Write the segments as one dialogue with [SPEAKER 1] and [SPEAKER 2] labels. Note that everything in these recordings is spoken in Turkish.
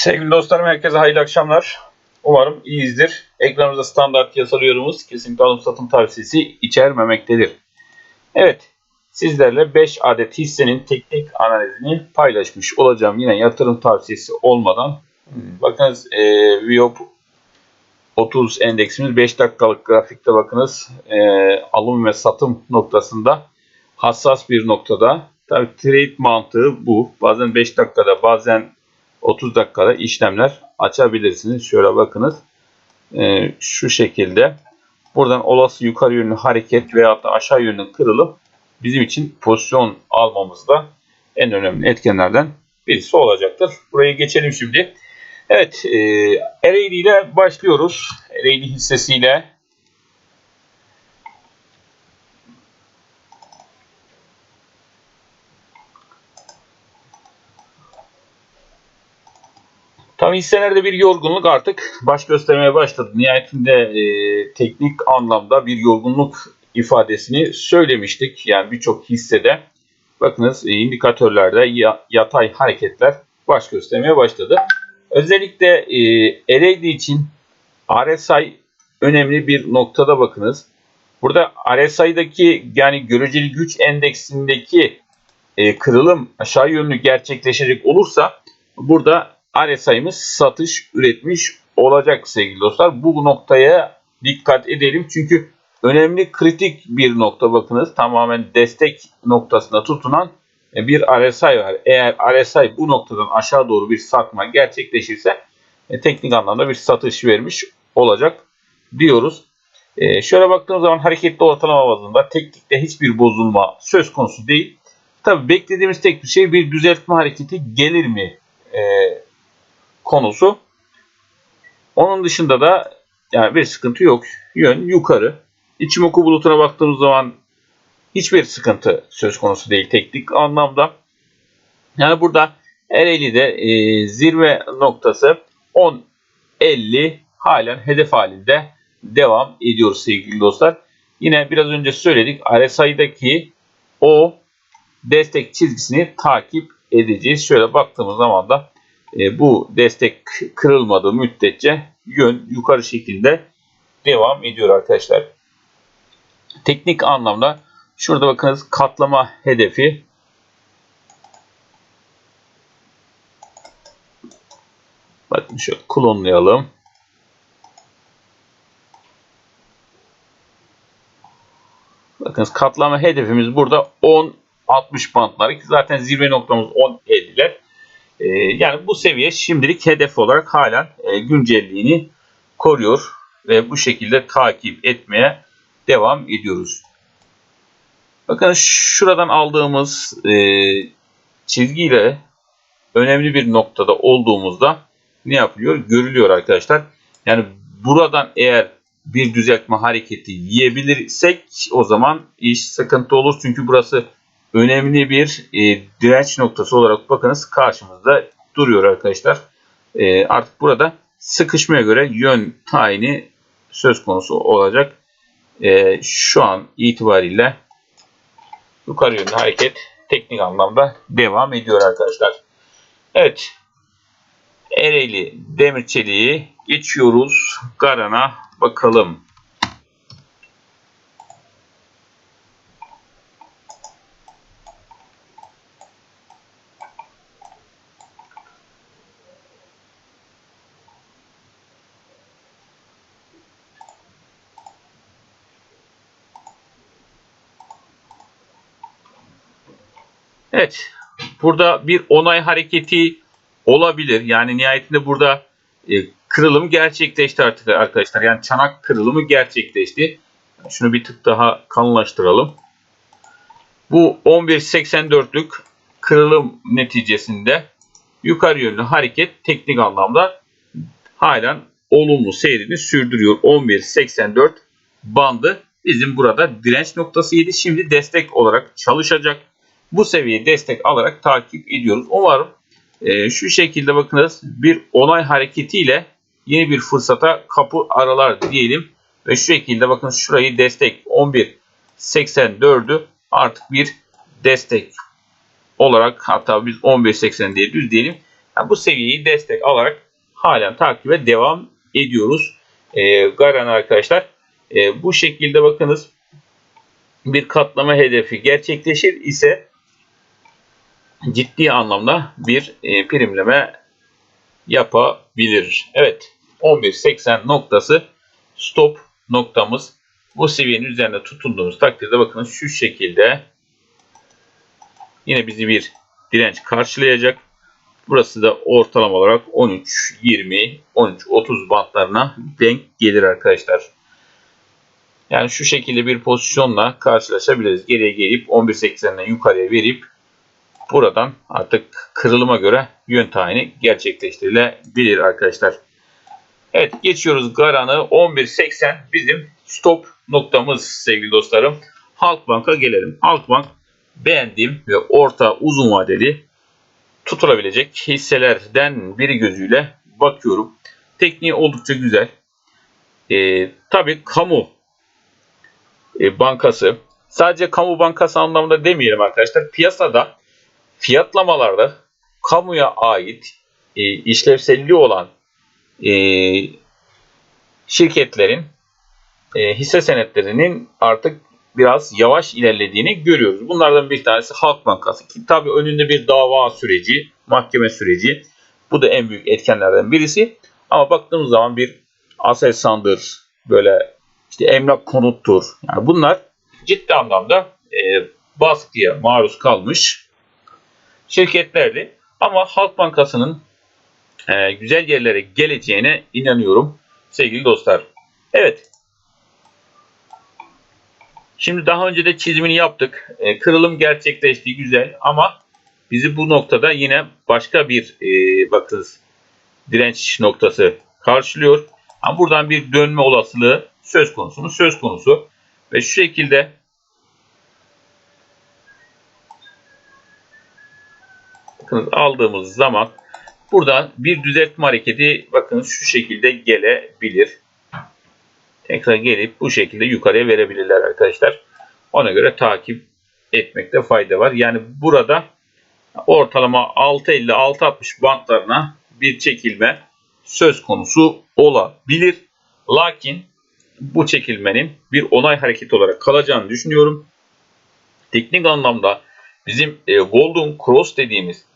[SPEAKER 1] Sevgili dostlarım herkese hayırlı akşamlar. Umarım iyiyizdir. Ekranımızda standart yasal yorumumuz kesinlikle alım satım tavsiyesi içermemektedir. Evet sizlerle 5 adet hissenin teknik analizini paylaşmış olacağım. Yine yatırım tavsiyesi olmadan. Bakınız e, Viop 30 endeksimiz 5 dakikalık grafikte bakınız e, alım ve satım noktasında hassas bir noktada. Tabi trade mantığı bu. Bazen 5 dakikada bazen 30 dakikada işlemler açabilirsiniz. Şöyle bakınız. Ee, şu şekilde. Buradan olası yukarı yönlü hareket veya da aşağı yönlü kırılım bizim için pozisyon almamızda en önemli etkenlerden birisi olacaktır. Buraya geçelim şimdi. Evet, e, Ereğli ile başlıyoruz. Ereğli hissesiyle Tam hisselerde bir yorgunluk artık baş göstermeye başladı. Nihayetinde e, teknik anlamda bir yorgunluk ifadesini söylemiştik. Yani birçok hissede bakınız e, indikatörlerde ya, yatay hareketler baş göstermeye başladı. Özellikle e, Ereğli için RSI önemli bir noktada bakınız. Burada RSI'daki yani göreceli güç endeksindeki e, kırılım aşağı yönlü gerçekleşecek olursa burada RSI'miz satış üretmiş olacak sevgili dostlar. Bu noktaya dikkat edelim. Çünkü önemli kritik bir nokta bakınız. Tamamen destek noktasında tutunan bir RSI var. Eğer RSI bu noktadan aşağı doğru bir sarkma gerçekleşirse e, teknik anlamda bir satış vermiş olacak diyoruz. E, şöyle baktığımız zaman hareketli ortalama bazında teknikte hiçbir bozulma söz konusu değil. Tabi beklediğimiz tek bir şey bir düzeltme hareketi gelir mi e, konusu. Onun dışında da yani bir sıkıntı yok. Yön yukarı. İçimoku bulutuna baktığımız zaman hiçbir sıkıntı söz konusu değil teknik anlamda. Yani burada Ereğli'de e, zirve noktası 10.50 halen hedef halinde devam ediyoruz sevgili dostlar. Yine biraz önce söyledik RSI'daki o destek çizgisini takip edeceğiz. Şöyle baktığımız zaman da e, bu destek kırılmadığı müddetçe yön yukarı şekilde devam ediyor arkadaşlar. Teknik anlamda şurada bakınız katlama hedefi Bakın şöyle klonlayalım. Bakınız katlama hedefimiz burada 10 60 bantları zaten zirve noktamız 10 50'ler. Ee, yani bu seviye şimdilik hedef olarak halen e, güncelliğini koruyor ve bu şekilde takip etmeye devam ediyoruz. Bakın şuradan aldığımız e, çizgiyle önemli bir noktada olduğumuzda ne yapılıyor? Görülüyor arkadaşlar. Yani buradan eğer bir düzeltme hareketi yiyebilirsek o zaman iş sıkıntı olur. Çünkü burası önemli bir e, direnç noktası olarak bakınız karşımızda duruyor arkadaşlar. E, artık burada sıkışmaya göre yön tayini söz konusu olacak. E, şu an itibariyle yukarı yönlü hareket teknik anlamda devam ediyor arkadaşlar. Evet. Ereğli demir çeliği geçiyoruz. Garan'a bakalım. Evet. Burada bir onay hareketi olabilir. Yani nihayetinde burada e, kırılım gerçekleşti artık arkadaşlar. Yani çanak kırılımı gerçekleşti. Şunu bir tık daha kalınlaştıralım. Bu 11.84'lük kırılım neticesinde yukarı yönlü hareket teknik anlamda halen olumlu seyrini sürdürüyor. 11.84 bandı bizim burada direnç noktasıydı. Şimdi destek olarak çalışacak bu seviyeyi destek alarak takip ediyoruz. Umarım e, şu şekilde bakınız bir onay hareketiyle yeni bir fırsata kapı aralar diyelim. Ve şu şekilde bakın şurayı destek 11.84'ü artık bir destek olarak hatta biz 11.80 diye düz diyelim. Yani bu seviyeyi destek alarak halen takibe devam ediyoruz. E, Garan arkadaşlar. E, bu şekilde bakınız bir katlama hedefi gerçekleşir ise ciddi anlamda bir e, primleme yapabilir. Evet 11.80 noktası stop noktamız. Bu seviyenin üzerinde tutunduğumuz takdirde bakın şu şekilde yine bizi bir direnç karşılayacak. Burası da ortalama olarak 13, 20, 13, 30 bantlarına denk gelir arkadaşlar. Yani şu şekilde bir pozisyonla karşılaşabiliriz. Geriye gelip 11.80'den yukarıya verip buradan artık kırılıma göre yön tayini gerçekleştirilebilir arkadaşlar. Evet geçiyoruz Garan'ı 11.80 bizim stop noktamız sevgili dostlarım. Halkbank'a gelelim. Halkbank beğendiğim ve orta uzun vadeli tutulabilecek hisselerden biri gözüyle bakıyorum. Tekniği oldukça güzel. Ee, tabii kamu e, bankası sadece kamu bankası anlamında demeyelim arkadaşlar. Piyasada fiyatlamalarda kamuya ait e, işlevselliği olan e, şirketlerin e, hisse senetlerinin artık biraz yavaş ilerlediğini görüyoruz. Bunlardan bir tanesi Halk Bankası ki tabii önünde bir dava süreci, mahkeme süreci. Bu da en büyük etkenlerden birisi. Ama baktığımız zaman bir Aselsan'dır, böyle işte emlak konuttur. Yani bunlar ciddi anlamda e, baskıya maruz kalmış şirketlerdi. Ama Halk Bankası'nın e, güzel yerlere geleceğine inanıyorum sevgili dostlar. Evet. Şimdi daha önce de çizimini yaptık. E, kırılım gerçekleşti güzel ama bizi bu noktada yine başka bir e, bakınız direnç noktası karşılıyor. Ama buradan bir dönme olasılığı söz konusu mu? Söz konusu. Ve şu şekilde bakınız aldığımız zaman burada bir düzeltme hareketi bakın şu şekilde gelebilir. Tekrar gelip bu şekilde yukarıya verebilirler arkadaşlar. Ona göre takip etmekte fayda var. Yani burada ortalama 6.50-6.60 bantlarına bir çekilme söz konusu olabilir. Lakin bu çekilmenin bir onay hareketi olarak kalacağını düşünüyorum. Teknik anlamda bizim e, Golden Cross dediğimiz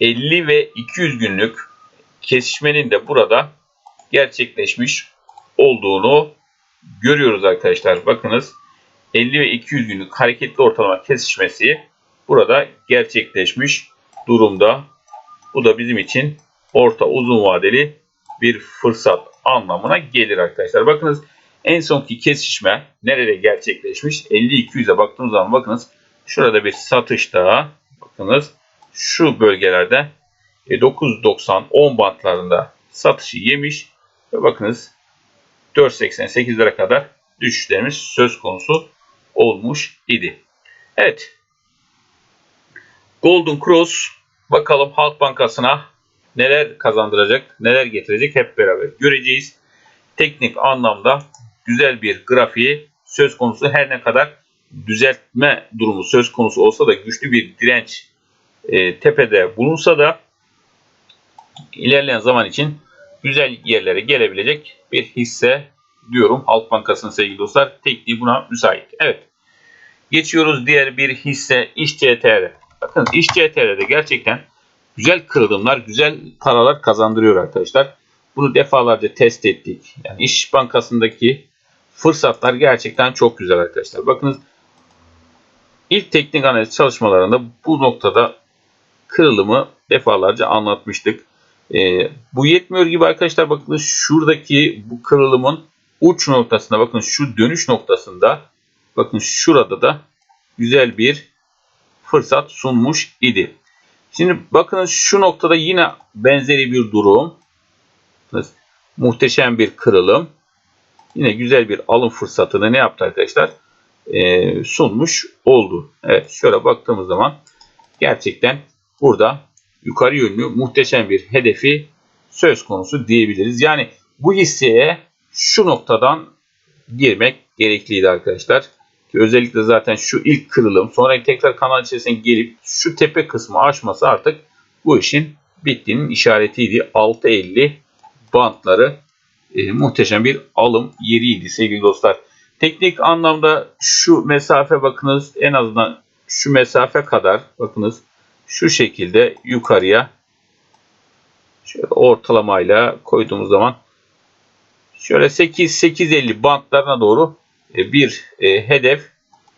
[SPEAKER 1] 50 ve 200 günlük kesişmenin de burada gerçekleşmiş olduğunu görüyoruz arkadaşlar. Bakınız 50 ve 200 günlük hareketli ortalama kesişmesi burada gerçekleşmiş durumda. Bu da bizim için orta uzun vadeli bir fırsat anlamına gelir arkadaşlar. Bakınız en sonki kesişme nerede gerçekleşmiş? 50-200'e baktığımız zaman bakınız şurada bir satış daha bakınız şu bölgelerde 9.90-10 e, bantlarında satışı yemiş ve bakınız 4.88'lere kadar düşüşlerimiz söz konusu olmuş idi. Evet. Golden Cross bakalım Halk Bankası'na neler kazandıracak, neler getirecek hep beraber göreceğiz. Teknik anlamda güzel bir grafiği söz konusu her ne kadar düzeltme durumu söz konusu olsa da güçlü bir direnç e, tepede bulunsa da ilerleyen zaman için güzel yerlere gelebilecek bir hisse diyorum. Halk Bankası'nın sevgili dostlar. Tekniği buna müsait. Evet. Geçiyoruz diğer bir hisse İş CTR. Bakın İş CTR'de gerçekten güzel kırılımlar, güzel paralar kazandırıyor arkadaşlar. Bunu defalarca test ettik. Yani İş Bankası'ndaki fırsatlar gerçekten çok güzel arkadaşlar. Bakınız ilk teknik analiz çalışmalarında bu noktada kırılımı defalarca anlatmıştık. E, bu yetmiyor gibi arkadaşlar bakın şuradaki bu kırılımın uç noktasında bakın şu dönüş noktasında bakın şurada da güzel bir fırsat sunmuş idi. Şimdi bakın şu noktada yine benzeri bir durum. Muhteşem bir kırılım. Yine güzel bir alım fırsatını ne yaptı arkadaşlar? Ee, sunmuş oldu. Evet şöyle baktığımız zaman gerçekten burada yukarı yönlü muhteşem bir hedefi söz konusu diyebiliriz. Yani bu hisseye şu noktadan girmek gerekliydi arkadaşlar. Ki özellikle zaten şu ilk kırılım sonra tekrar kanal içerisine gelip şu tepe kısmı aşması artık bu işin bittiğinin işaretiydi. 6.50 bantları e, muhteşem bir alım yeriydi sevgili dostlar. Teknik anlamda şu mesafe bakınız en azından şu mesafe kadar bakınız şu şekilde yukarıya şöyle ortalamayla koyduğumuz zaman şöyle 8 850 bantlarına doğru e, bir e, hedef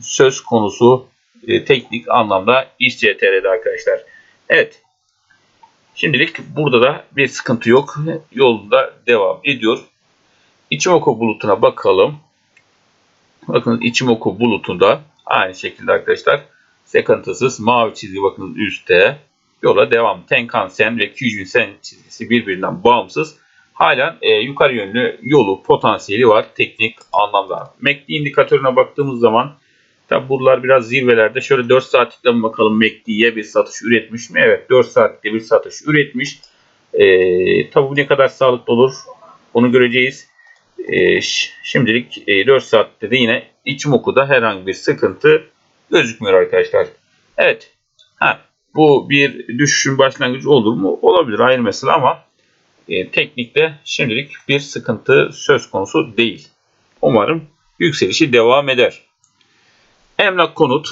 [SPEAKER 1] söz konusu e, teknik anlamda İSCTR'de arkadaşlar. Evet. Şimdilik burada da bir sıkıntı yok. Yolunda devam ediyor. İçimoku bulutuna bakalım. Bakın İçimoku bulutunda aynı şekilde arkadaşlar sekıntısız mavi çizgi bakın üstte yola devam. Tenkan-sen ve Kyujin-sen çizgisi birbirinden bağımsız. Halen e, yukarı yönlü yolu potansiyeli var teknik anlamda. MACD indikatörüne baktığımız zaman tabi buralar biraz zirvelerde. Şöyle 4 saatlikten bakalım MACD'ye bir satış üretmiş mi? Evet 4 saatlikte bir satış üretmiş. E, tabi bu ne kadar sağlıklı olur onu göreceğiz. E, şimdilik e, 4 saatte de yine Ichimoku'da herhangi bir sıkıntı gözükmüyor arkadaşlar. Evet. Ha, bu bir düşüşün başlangıcı olur mu? Olabilir ayrı mesele ama e, teknikte şimdilik bir sıkıntı söz konusu değil. Umarım yükselişi devam eder. Emlak konut.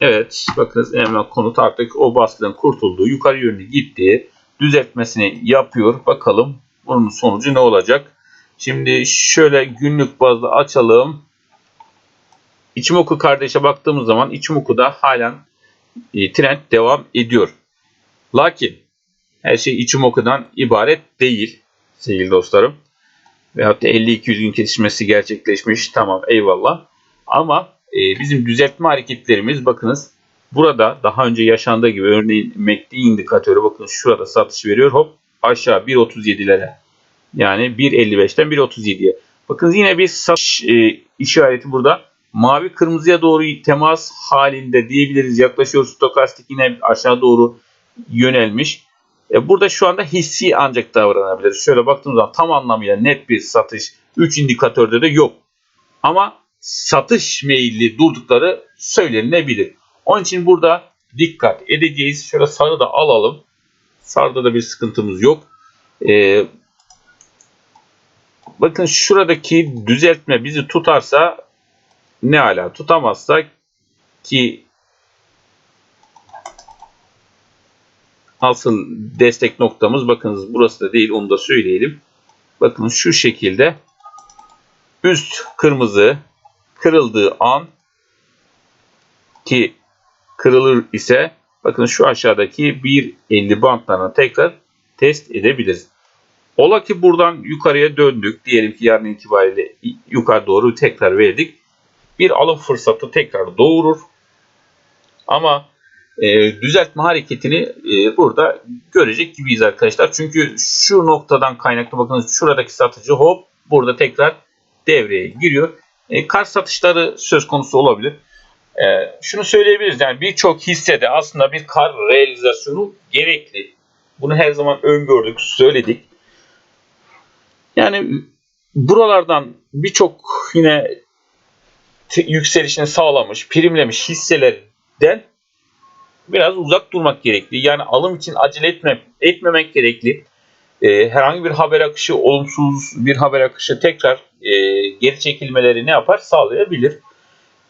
[SPEAKER 1] Evet bakınız emlak konut artık o baskıdan kurtuldu. Yukarı yönlü gitti. Düzeltmesini yapıyor. Bakalım bunun sonucu ne olacak? Şimdi şöyle günlük bazda açalım. İçimoku kardeşe baktığımız zaman İçimoku'da halen e, trend devam ediyor. Lakin her şey Ichimoku'dan ibaret değil sevgili dostlarım. Veyahut da 50-200 gün kesişmesi gerçekleşmiş. Tamam eyvallah. Ama e, bizim düzeltme hareketlerimiz bakınız burada daha önce yaşandığı gibi örneğin MACD indikatörü bakın şurada satış veriyor. Hop aşağı 1.37'lere. Yani 1.55'ten 1.37'ye. Bakın yine bir satış e, işareti burada. Mavi kırmızıya doğru temas halinde diyebiliriz. Yaklaşıyor stokastik yine aşağı doğru yönelmiş. E, burada şu anda hissi ancak davranabiliriz. Şöyle baktığımız zaman tam anlamıyla net bir satış 3 indikatörde de yok. Ama satış meyilli durdukları söylenebilir. Onun için burada dikkat edeceğiz. Şöyle sarı da alalım. Sarıda da bir sıkıntımız yok. Ee, bakın şuradaki düzeltme bizi tutarsa ne ala tutamazsa ki asıl destek noktamız bakınız burası da değil onu da söyleyelim. Bakın şu şekilde üst kırmızı kırıldığı an ki kırılır ise bakın şu aşağıdaki 1.50 bantlarına tekrar test edebiliriz. Ola ki buradan yukarıya döndük. Diyelim ki yarın itibariyle yukarı doğru tekrar verdik. Bir alım fırsatı tekrar doğurur. Ama e, düzeltme hareketini e, burada görecek gibiyiz arkadaşlar. Çünkü şu noktadan kaynaklı bakınız şuradaki satıcı hop burada tekrar devreye giriyor. E, kar satışları söz konusu olabilir. E, şunu söyleyebiliriz yani birçok hissede aslında bir kar realizasyonu gerekli. Bunu her zaman öngördük, söyledik. Yani buralardan birçok yine yükselişini sağlamış, primlemiş hisselerden biraz uzak durmak gerekli. Yani alım için acele etme, etmemek gerekli. E, herhangi bir haber akışı, olumsuz bir haber akışı tekrar e, geri çekilmeleri ne yapar? Sağlayabilir.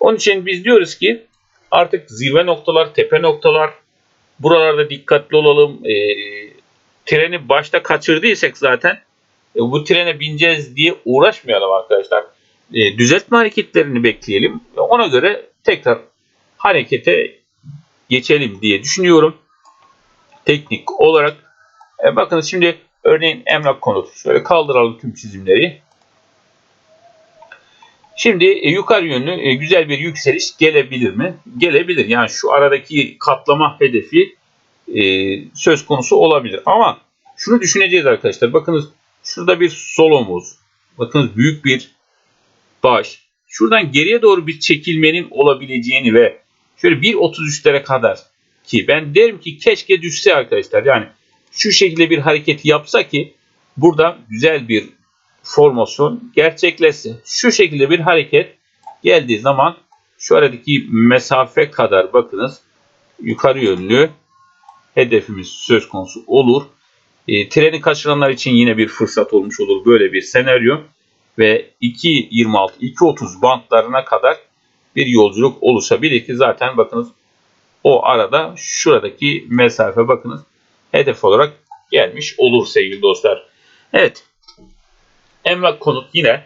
[SPEAKER 1] Onun için biz diyoruz ki artık zirve noktalar, tepe noktalar buralarda dikkatli olalım. E, treni başta kaçırdıysak zaten e, bu trene bineceğiz diye uğraşmayalım arkadaşlar. E, düzeltme hareketlerini bekleyelim. Ona göre tekrar harekete geçelim diye düşünüyorum. Teknik olarak. E, bakın şimdi örneğin emlak konutu. Şöyle kaldıralım tüm çizimleri. Şimdi e, yukarı yönlü e, güzel bir yükseliş gelebilir mi? Gelebilir. Yani şu aradaki katlama hedefi e, söz konusu olabilir. Ama şunu düşüneceğiz arkadaşlar. Bakınız şurada bir solomuz. Bakınız büyük bir baş. Şuradan geriye doğru bir çekilmenin olabileceğini ve şöyle 1.33'lere kadar ki ben derim ki keşke düşse arkadaşlar. Yani şu şekilde bir hareket yapsa ki burada güzel bir formasyon gerçekleşse. Şu şekilde bir hareket geldiği zaman şu aradaki mesafe kadar bakınız yukarı yönlü hedefimiz söz konusu olur. E, treni kaçıranlar için yine bir fırsat olmuş olur böyle bir senaryo ve 2.26-2.30 bantlarına kadar bir yolculuk oluşabilir ki zaten bakınız o arada şuradaki mesafe bakınız hedef olarak gelmiş olur sevgili dostlar. Evet. Emlak konut yine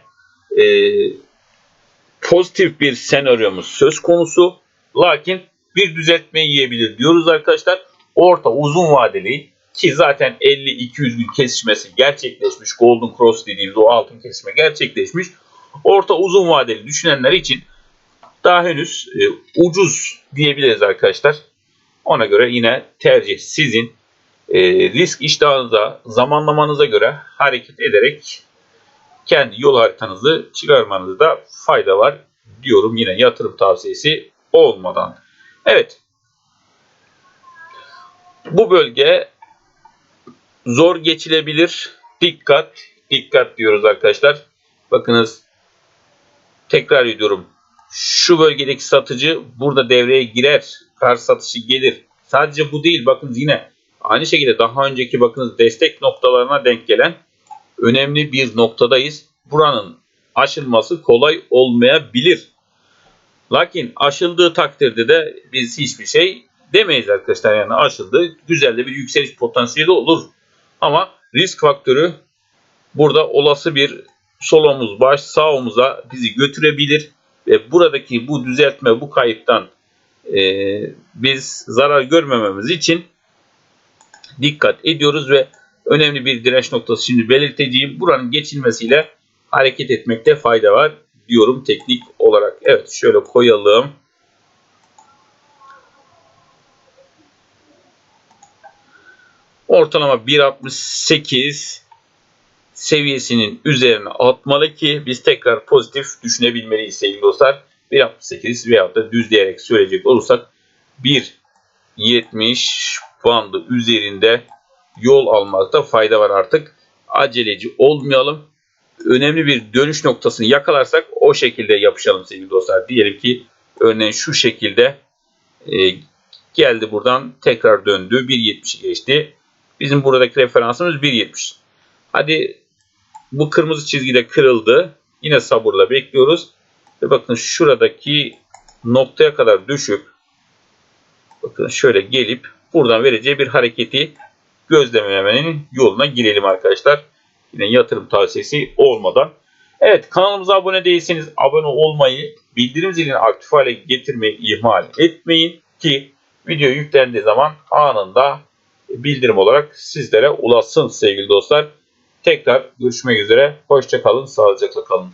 [SPEAKER 1] e, pozitif bir senaryomuz söz konusu. Lakin bir düzeltme yiyebilir diyoruz arkadaşlar. Orta uzun vadeli ki zaten 50-200 gün kesişmesi gerçekleşmiş. Golden Cross dediğimiz o altın kesişme gerçekleşmiş. Orta uzun vadeli düşünenler için daha henüz e, ucuz diyebiliriz arkadaşlar. Ona göre yine tercih sizin e, risk iştahınıza, zamanlamanıza göre hareket ederek kendi yol haritanızı çıkarmanızda fayda var diyorum yine yatırım tavsiyesi olmadan. Evet. Bu bölge zor geçilebilir. Dikkat, dikkat diyoruz arkadaşlar. Bakınız tekrar ediyorum. Şu bölgedeki satıcı burada devreye girer. Kar satışı gelir. Sadece bu değil. Bakınız yine aynı şekilde daha önceki bakınız destek noktalarına denk gelen önemli bir noktadayız. Buranın aşılması kolay olmayabilir. Lakin aşıldığı takdirde de biz hiçbir şey demeyiz arkadaşlar. Yani aşıldı. Güzel de bir yükseliş potansiyeli olur. Ama risk faktörü burada olası bir sol omuz baş sağ omuza bizi götürebilir. Ve buradaki bu düzeltme bu kayıptan e, biz zarar görmememiz için dikkat ediyoruz ve önemli bir direnç noktası şimdi belirteceğim. Buranın geçilmesiyle hareket etmekte fayda var diyorum teknik olarak. Evet şöyle koyalım. Ortalama 1.68 seviyesinin üzerine atmalı ki biz tekrar pozitif düşünebilmeliyiz sevgili dostlar. 1.68 veyahut da düzleyerek söyleyecek olursak 1.70 bandı üzerinde yol almakta fayda var artık. Aceleci olmayalım. Önemli bir dönüş noktasını yakalarsak o şekilde yapışalım sevgili dostlar. Diyelim ki örneğin şu şekilde e, geldi buradan tekrar döndü. 1.70'i geçti. Bizim buradaki referansımız 1.70. Hadi bu kırmızı çizgide kırıldı. Yine sabırla bekliyoruz. Ve bakın şuradaki noktaya kadar düşüp bakın şöyle gelip buradan vereceği bir hareketi gözlemlemenin yoluna girelim arkadaşlar. Yine yatırım tavsiyesi olmadan. Evet kanalımıza abone değilseniz abone olmayı, bildirim zilini aktif hale getirmeyi ihmal etmeyin ki video yüklendiği zaman anında bildirim olarak sizlere ulaşsın sevgili dostlar. Tekrar görüşmek üzere. Hoşçakalın, sağlıcakla kalın.